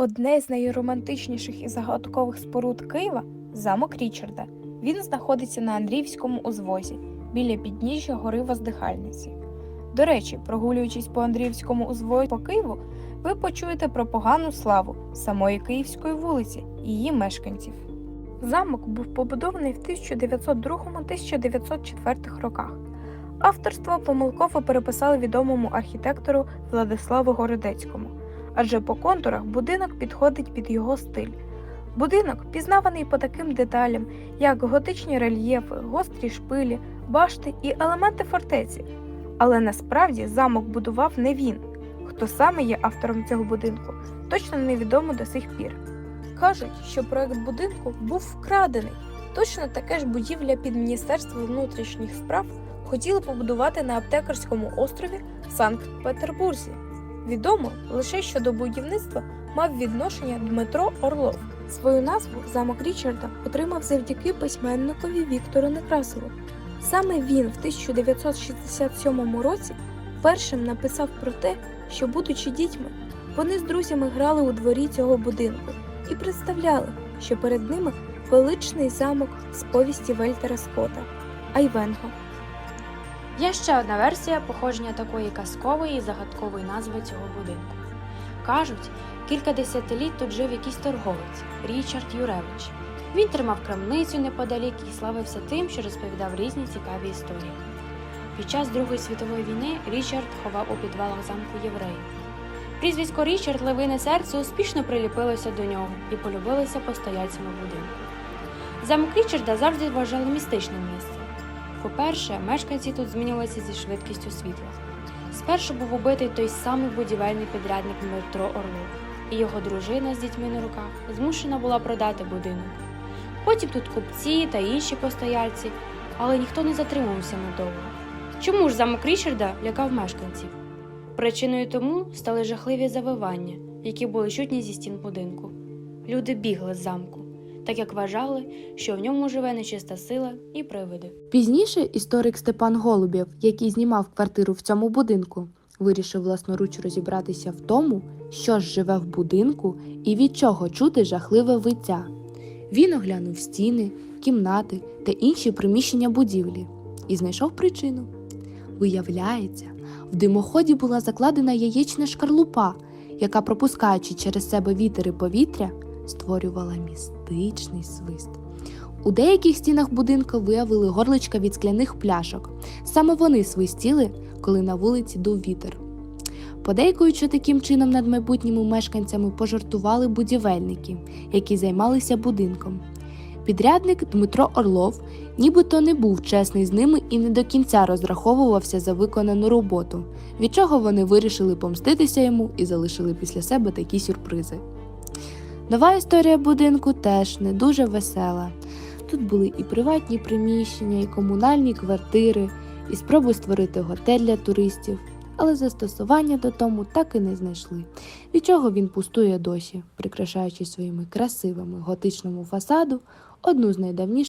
Одне з найромантичніших і загадкових споруд Києва замок Річарда. Він знаходиться на Андріївському узвозі біля підніжжя гори Воздихальниці. До речі, прогулюючись по Андріївському узвозі по Києву, ви почуєте про погану славу самої Київської вулиці і її мешканців. Замок був побудований в 1902-1904 роках. Авторство помилково переписали відомому архітектору Владиславу Городецькому, адже по контурах будинок підходить під його стиль. Будинок пізнаваний по таким деталям, як готичні рельєфи, гострі шпилі, башти і елементи фортеці. Але насправді замок будував не він. Хто саме є автором цього будинку, точно невідомо до сих пір. Кажуть, що проект будинку був вкрадений. Точно таке ж будівля під Міністерство внутрішніх справ хотіли побудувати на аптекарському острові в Санкт-Петербурзі. Відомо лише що до будівництва мав відношення Дмитро Орлов. Свою назву замок Річарда отримав завдяки письменникові Віктору Некрасову. Саме він в 1967 році першим написав про те, що, будучи дітьми, вони з друзями грали у дворі цього будинку і представляли, що перед ними величний замок з повісті Вельтера Скотта Айвенго. Є ще одна версія походження такої казкової і загадкової назви цього будинку. Кажуть, кілька десятиліть тут жив якийсь торговець Річард Юревич. Він тримав крамницю неподалік і славився тим, що розповідав різні цікаві історії. Під час Другої світової війни Річард ховав у підвалах замку євреїв. Прізвисько Річард Левине серце успішно приліпилося до нього і полюбилося постояльцями будинку. Замок Річарда завжди вважали містичним місцем. По-перше, мешканці тут змінювалися зі швидкістю світла. Спершу був убитий той самий будівельний підрядник Дмитро Орлов, і його дружина з дітьми на руках змушена була продати будинок. Потім тут купці та інші постояльці, але ніхто не затримувався надовго. Чому ж замок Річарда лякав мешканців? Причиною тому стали жахливі завивання, які були чутні зі стін будинку. Люди бігли з замку, так як вважали, що в ньому живе нечиста сила і привиди. Пізніше історик Степан Голубєв, який знімав квартиру в цьому будинку, вирішив власноруч розібратися в тому, що ж живе в будинку і від чого чути жахливе виття. Він оглянув стіни, кімнати та інші приміщення будівлі і знайшов причину. Виявляється, в димоході була закладена яєчна шкарлупа, яка, пропускаючи через себе вітер і повітря, створювала містичний свист. У деяких стінах будинку виявили горличка від скляних пляшок. Саме вони свистіли, коли на вулиці дув вітер. Подейкують, що таким чином над майбутніми мешканцями пожартували будівельники, які займалися будинком. Підрядник Дмитро Орлов нібито не був чесний з ними і не до кінця розраховувався за виконану роботу, від чого вони вирішили помститися йому і залишили після себе такі сюрпризи. Нова історія будинку теж не дуже весела. Тут були і приватні приміщення, і комунальні квартири, і спроби створити готель для туристів, але застосування до тому так і не знайшли, від чого він пустує досі, прикрашаючи своїми красивими готичному фасаду одну з найдавніших